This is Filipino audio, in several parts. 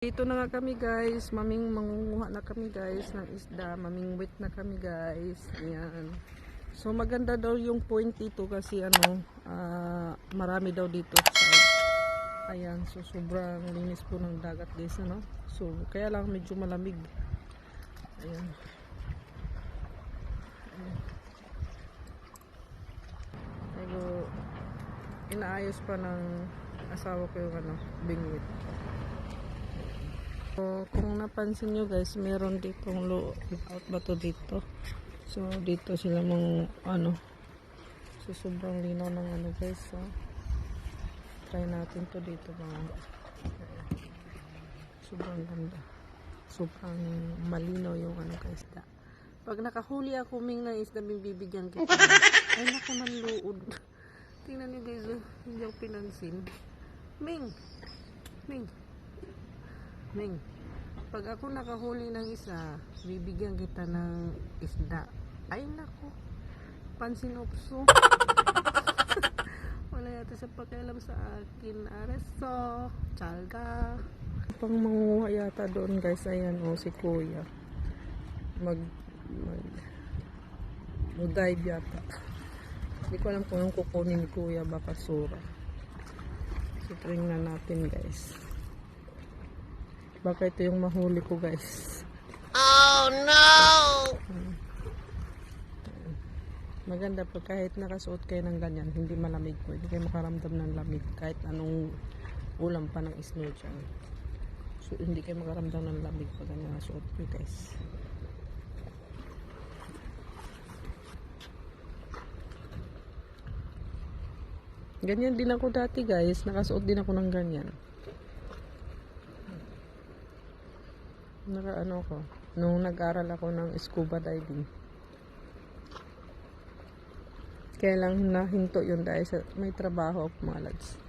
Dito na nga kami guys, maming mangunguha na kami guys ng isda, maming wait na kami guys. Ayan. So maganda daw yung point dito kasi ano, ah, marami daw dito. Ayan, so sobrang linis po ng dagat guys, ano. So kaya lang medyo malamig. Ayan. Ayan. Pero inaayos pa ng asawa ko yung ano, bingwit. Napansin nyo guys, meron ditong lookout ba to dito. So, dito sila mong ano. So, sobrang linaw ng ano guys. So, try natin to dito mga sobrang ganda. Sobrang malinaw yung ano guys. Da. Pag nakahuli ako ming ng isda, bibigyan kita. Ay, naku man luod. Tingnan nyo guys, oh. hindi ako pinansin. Ming! Ming! Ming, pag ako nakahuli ng isa, bibigyan kita ng isda. Ay nako, pansin opso. Wala yata sa pakialam sa akin. Areso, tsalga. Pang manguha yata doon guys, ayan o si kuya. Mag, mag, mag-dive yata. Hindi ko alam kung anong kukunin ni kuya, baka sura. So, tingnan natin guys. Baka ito yung mahuli ko guys. Oh no! Maganda po kahit nakasuot kayo ng ganyan, hindi malamig po. Hindi kayo makaramdam ng lamig kahit anong ulam pa ng snow dyan. So, hindi kayo makaramdam ng lamig pag ganyan nasuot ko guys. Ganyan din ako dati guys. Nakasuot din ako ng ganyan. Naka ano ko, nung nag-aral ako ng scuba diving. Kaya lang nahinto yun dahil sa may trabaho ako mga lads.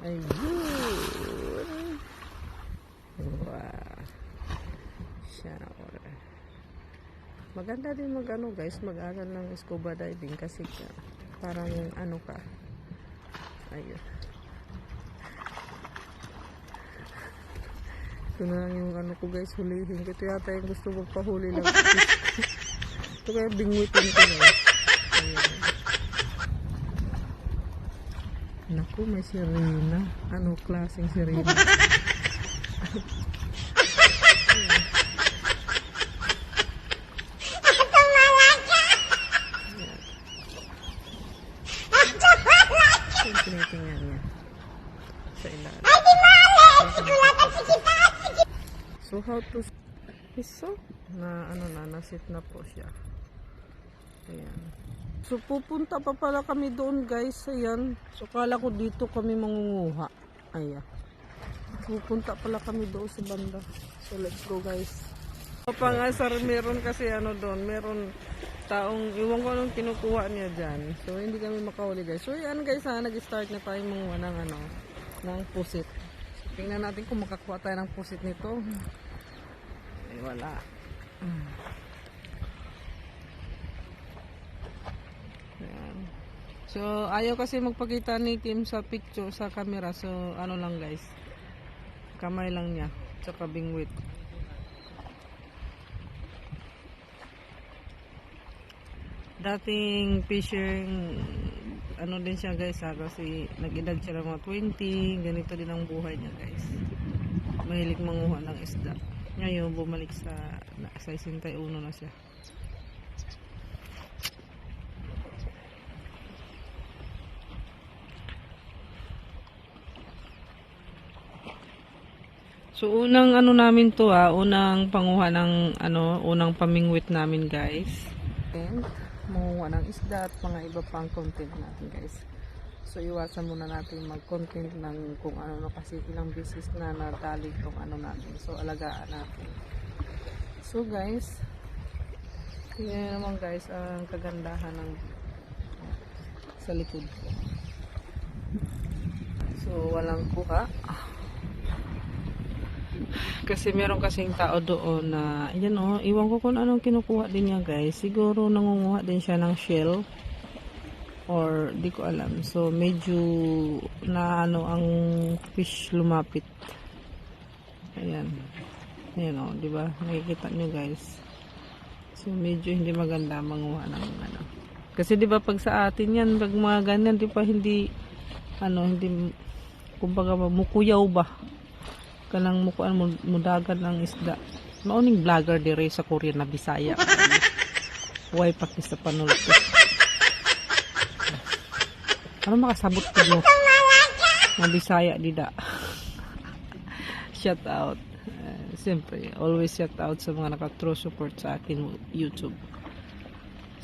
Ayun. Wow. Shower. Maganda din mag ano guys, mag-aral ng scuba diving kasi ka- parang ano ka. Ayun. Ito na lang yung ano ko guys, hulihin. Ito yata yung gusto magpahuli lang. Ito kaya bingwitin ko guys. Ayan. Naku, may sirena. Ano klaseng sirena? Yung tinitingnan niya. Sa ilalim. So how to so na ano na nasit na po siya. Ayan. So pupunta pa pala kami doon guys. Ayan. So kala ko dito kami mangunguha. Ayan. Pupunta pala kami doon sa banda. So let's go guys. Pangasar meron kasi ano doon. Meron taong iwan ko anong kinukuha niya dyan. So hindi kami makahuli guys. So yan guys ha. Nag-start na tayo manguha ng ano. Ng pusit. Tingnan natin kung makakuha tayo ng pusit nito. Ay, wala. Ayan. So, ayaw kasi magpakita ni Kim sa picture, sa camera. So, ano lang guys. Kamay lang niya. Tsaka bingwit. Dating fishing ano din siya guys ha, kasi nag-edad siya ng mga 20 ganito din ang buhay niya guys. Mahilig manguha ng isda. Ngayon bumalik sa sa 61 na siya. So unang ano namin to ah, unang panguha ng ano, unang pamingwit namin guys. And manguha ng isda at mga iba pang content natin guys. So iwasan muna natin mag-content ng kung ano no kasi ilang beses na natali tong ano natin. So alagaan natin. So guys, tingnan naman guys ang kagandahan ng sa likod ko. So walang kuha. Kasi meron kasing tao doon na, yan o, iwan ko kung anong kinukuha din niya guys. Siguro nangunguha din siya ng shell. Or, di ko alam. So, medyo na ano ang fish lumapit. Ayan. Ayan o, di ba? Nakikita nyo guys. So, medyo hindi maganda manguha ng ano. Kasi di ba pag sa atin yan, pag mga ganyan, di ba hindi, ano, hindi, kumbaga mukuyaw ba? Kanang mukuan mo, mudagan ng isda. Mauning vlogger dire sa Korea na Bisaya. Huwag pakis sa panulto. Ano makasabot ko mo? Na Bisaya dida. shout out. Uh, Siyempre, always shout out sa mga naka-true support sa akin YouTube.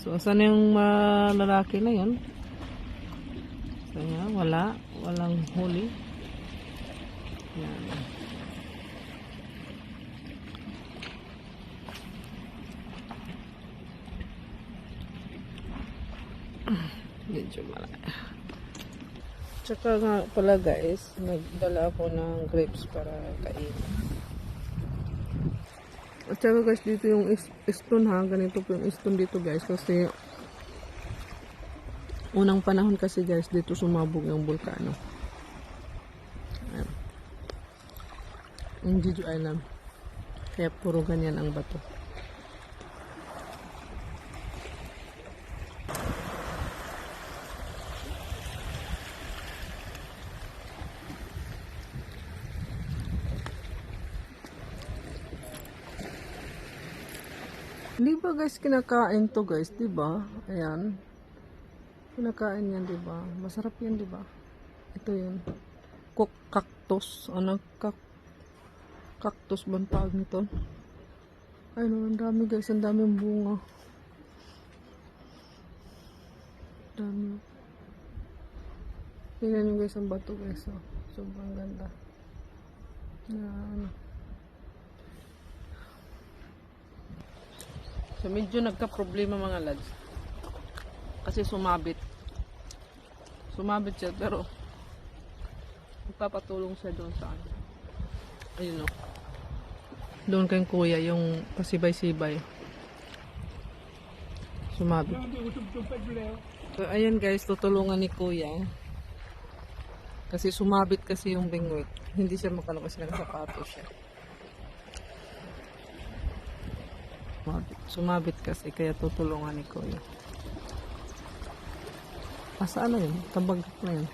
So, saan yung mga lalaki na yun? So, wala. Walang huli. Yan. Medyo malaki. Tsaka nga pala guys, nagdala ako ng grapes para kain. At saka guys, dito yung stone ha, ganito po yung stone dito guys kasi unang panahon kasi guys, dito sumabog yung bulkano. Ayan. Yung Jeju Island. Kaya puro ganyan ang bato. Di ba guys, kinakain to guys, di ba? Ayan. Kinakain yan, di ba? Masarap yan, di ba? Ito yun. Cook cactus. Ano? Kak cactus ba ang tawag nito? Ay no, ang dami guys, ang daming bunga. Dami. Tingnan nyo guys ang bato guys. Oh. Sobrang ganda. Na ano. So medyo nagka-problema mga lads. Kasi sumabit. Sumabit siya pero magpapatulong siya doon sa ano. Ayun o. Doon kay kuya yung pasibay-sibay. Sumabit. Ayan guys, tutulungan ni kuya. Kasi sumabit kasi yung bingwit. Hindi siya makalabas ng sapatos siya. Sumabit. Sumabit kasi kaya tutulungan ni Kuya. Asa ano yun? Tabag na yun.